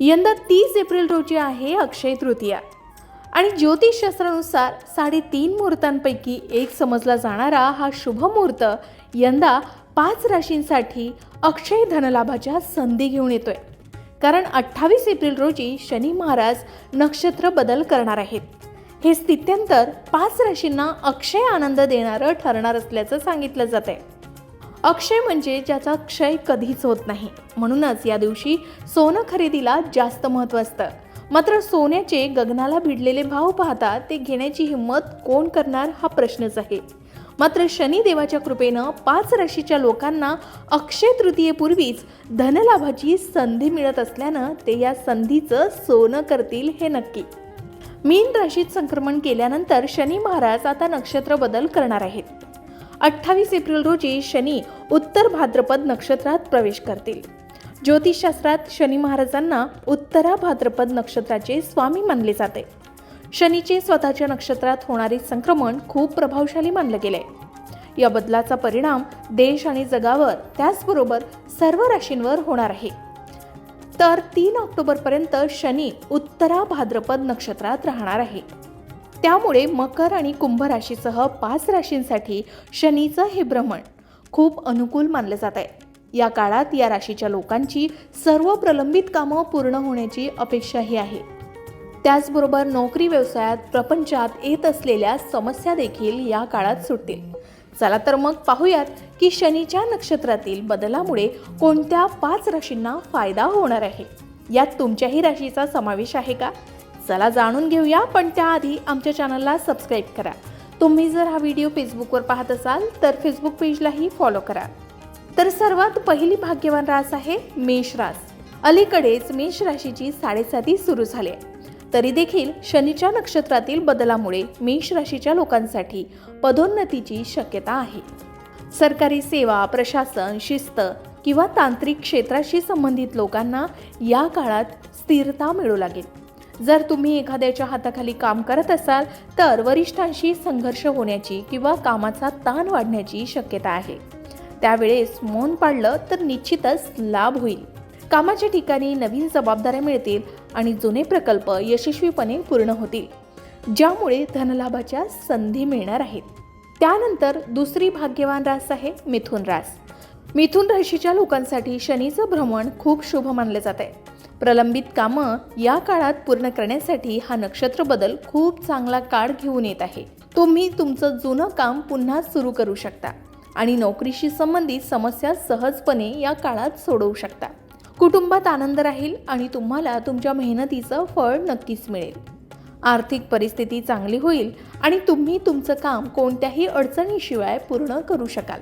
यंदा तीस एप्रिल रोजी आहे अक्षय तृतीया. आणि ज्योतिषशास्त्रानुसार साडेतीन मुहूर्तांपैकी एक समजला जाणारा हा शुभ मुहूर्त यंदा पाच राशींसाठी अक्षय धनलाभाच्या संधी घेऊन येतोय. कारण अठ्ठावीस एप्रिल रोजी शनी महाराज नक्षत्र बदल करणार आहेत. हे स्थित्यंतर पाच राशींना अक्षय आनंद देणारं ठरणार असल्याचं सांगितलं जात आहे अक्षय म्हणजे ज्याचा क्षय कधीच होत नाही. म्हणूनच या दिवशी सोनं खरेदीला जास्त महत्त्व असतं. मात्र सोन्याचे गगनाला भिडलेले भाव पाहता ते घेण्याची हिंमत कोण करणार हा प्रश्नच आहे. मात्र शनिदेवाच्या कृपेनं पाच राशीच्या लोकांना अक्षय तृतीयेपूर्वीच धनलाभाची संधी मिळत असल्यानं ते या संधीचं सोनं करतील हे नक्की. मीन राशीत संक्रमण केल्यानंतर शनी महाराज आता नक्षत्र बदल करणार आहेत. अठ्ठावीस एप्रिल रोजी शनी उत्तर भाद्रपद नक्षत्रात प्रवेश करतील. ज्योतिषशास्त्रात शनी महाराजांना उत्तरा भाद्रपद नक्षत्राचे स्वामी मानले जाते. शनीचे स्वतःच्या नक्षत्रात होणारे संक्रमण खूप प्रभावशाली मानलं गेले. या बदलाचा परिणाम देश आणि जगावर त्याचबरोबर सर्व राशींवर होणार आहे. तर तीन ऑक्टोबरपर्यंत शनी उत्तरा भाद्रपद नक्षत्रात राहणार आहे. त्यामुळे मकर आणि कुंभ राशीसह पाच राशींसाठी शनीचं हे भ्रमण खूप अनुकूल मानलं जात आहे. या काळात या राशीच्या लोकांची सर्व प्रलंबित कामं पूर्ण होण्याची अपेक्षाही आहे. त्याचबरोबर नोकरी व्यवसायात प्रपंचात येत असलेल्या समस्या देखील या काळात सुटतील. चला तर मग पाहूयात की शनीच्या नक्षत्रातील बदलामुळे कोणत्या पाच राशींना फायदा होणार आहे? यात तुमच्याही राशीचा समावेश आहे का? चला जाणून घेऊया पण त्याआधी आमच्या चॅनलला सबस्क्राईब करा. तुम्ही जर हा व्हिडिओ फेसबुकवर पाहत असाल तर फेसबुक पेजलाही फॉलो करा. तर सर्वात पहिली भाग्यवान रास आहे मेष रास. अलीकडेच मेष राशीची साडेसाती सुरू झाली आहे. तरी देखील शनीच्या नक्षत्रातील बदलामुळे मेष राशीच्या लोकांसाठी पदोन्नतीची शक्यता आहे. सरकारी सेवा प्रशासन शिस्त किंवा तांत्रिक क्षेत्राशी संबंधित लोकांना या काळात स्थिरता मिळू लागेल. जर तुम्ही एखाद्याच्या हाताखाली काम करत असाल तर वरिष्ठांशी संघर्ष होण्याची किंवा कामाचा ताण वाढण्याची शक्यता आहे. त्यावेळेस मौन पाळलं तर निश्चितच लाभ होईल. कामाच्या ठिकाणी नवीन जबाबदाऱ्या मिळतील आणि जुने प्रकल्प यशस्वीपणे पूर्ण होतील ज्यामुळे धनलाभाच्या संधी मिळणार आहेत. त्यानंतर दुसरी भाग्यवान रास आहे मिथुन रास. मिथुन राशीच्या लोकांसाठी शनीचं भ्रमण खूप शुभ मानले जात आहे प्रलंबित कामं या काळात पूर्ण करण्यासाठी हा नक्षत्र बदल खूप चांगला काळ घेऊन येत आहे. तुम्ही तुमचं जुनं काम पुन्हा सुरू करू शकता आणि नोकरीशी संबंधित समस्या सहजपणे या काळात सोडवू शकता. कुटुंबात आनंद राहील आणि तुम्हाला तुमच्या मेहनतीचं फळ नक्कीच मिळेल. आर्थिक परिस्थिती चांगली होईल आणि तुम्ही तुमचं काम कोणत्याही अडचणीशिवाय पूर्ण करू शकाल.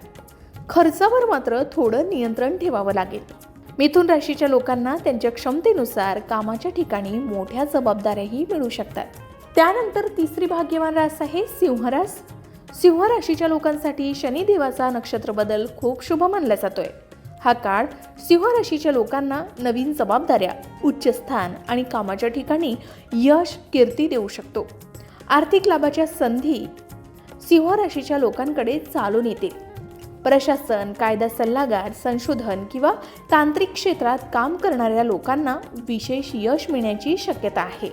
खर्चावर मात्र थोडं नियंत्रण ठेवावं लागेल. मिथुन राशीच्या लोकांना त्यांच्या क्षमतेनुसार कामाच्या ठिकाणी मोठ्या जबाबदाऱ्याही मिळू शकतात. त्यानंतर तिसरी भाग्यवान रास आहे सिंहरास सिंह राशीच्या लोकांसाठी शनिदेवाचा नक्षत्र बदल खूप शुभ मानला जातोय. हा काळ सिंह राशीच्या लोकांना नवीन जबाबदाऱ्या उच्च स्थान आणि कामाच्या ठिकाणी यश कीर्ती देऊ शकतो. आर्थिक लाभाच्या संधी सिंह राशीच्या लोकांकडे चालून येतील. प्रशासन कायदा सल्लागार संशोधन किंवा तांत्रिक क्षेत्रात काम करणाऱ्या लोकांना विशेष यश मिळण्याची शक्यता आहे.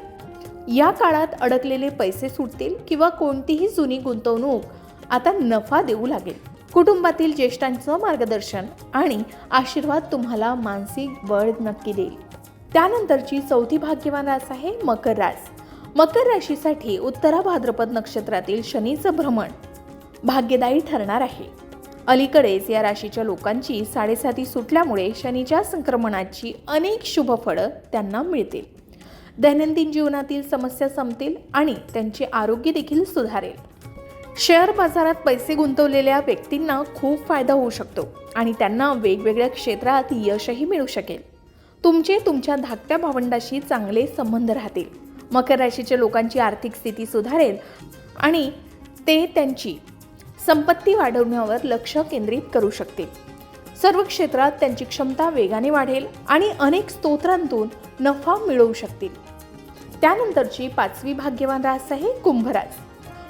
या काळात अडकलेले पैसे सुटतील किंवा कोणतीही जुनी गुंतवणूक आता नफा देऊ लागेल. कुटुंबातील ज्येष्ठांचं मार्गदर्शन आणि आशीर्वाद तुम्हाला मानसिक बळ नक्की देईल. त्यानंतरची चौथी भाग्यवान रास आहे मकर रास. मकर राशीसाठी उत्तरा भाद्रपद नक्षत्रातील शनीचं भ्रमण भाग्यदायी ठरणार आहे. अलीकडेच या राशीच्या लोकांची साडेसाती सुटल्यामुळे शनीच्या संक्रमणाची अनेक शुभ फळं त्यांना मिळतील. दैनंदिन जीवनातील समस्या संपतील आणि त्यांचे आरोग्य देखील सुधारेल. शेअर बाजारात पैसे गुंतवलेल्या व्यक्तींना खूप फायदा होऊ शकतो आणि त्यांना वेगवेगळ्या क्षेत्रात यशही मिळू शकेल. तुमचे तुमच्या धाकट्या भावंडाशी चांगले संबंध राहतील. मकर राशीच्या लोकांची आर्थिक स्थिती सुधारेल आणि ते त्यांची संपत्ती वाढवण्यावर लक्ष केंद्रित करू शकतील. सर्व क्षेत्रात त्यांची क्षमता वेगाने वाढेल आणि अनेक स्तोत्रांतून नफा मिळवू शकतील. त्यानंतरची पाचवी भाग्यवान रास आहे कुंभराज.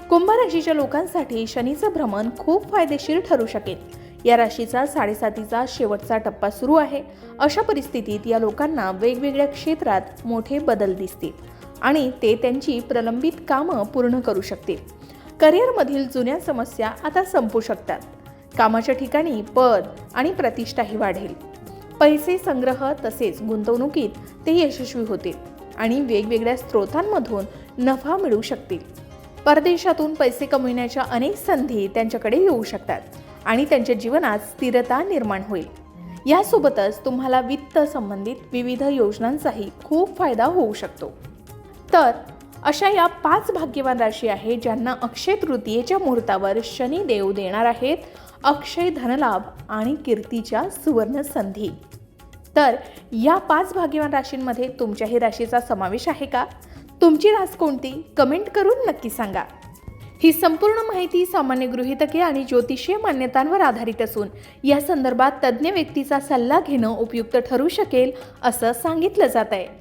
कुंभ राशीच्या लोकांसाठी शनीचं भ्रमण खूप फायदेशीर ठरू शकेल. या राशीचा साडेसातीचा शेवटचा टप्पा सुरू आहे. अशा परिस्थितीत या लोकांना वेगवेगळ्या क्षेत्रात मोठे बदल दिसतील आणि ते त्यांची प्रलंबित कामं पूर्ण करू शकतील. करिअरमधील जुन्या समस्या आता संपू शकतात. कामाच्या ठिकाणी पद आणि प्रतिष्ठाही वाढेल. पैसे संग्रह तसेच गुंतवणुकीत ते यशस्वी होतील आणि वेगवेगळ्या स्रोतांमधून नफा मिळू शकतील. परदेशातून पैसे कमविण्याच्या अनेक संधी त्यांच्याकडे येऊ शकतात आणि त्यांच्या जीवनात स्थिरता निर्माण होईल. यासोबतच तुम्हाला वित्त संबंधित विविध योजनांचाही खूप फायदा होऊ शकतो. तर अशा या पाच भाग्यवान राशी आहेत ज्यांना अक्षय तृतीयेच्या मुहूर्तावर शनिदेव देणार आहेत अक्षय धनलाभ आणि कीर्तीच्या सुवर्ण संधी. तर या पाच भाग्यवान राशींमध्ये तुमच्याही राशीचा समावेश आहे का? तुमची रास कोणती? कमेंट करून नक्की सांगा. ही संपूर्ण माहिती सामान्य गृहितके आणि ज्योतिषीय मान्यतांवर आधारित असून या संदर्भात तज्ज्ञ व्यक्तीचा सल्ला घेणं उपयुक्त ठरू शकेल असं सांगितलं जात आहे.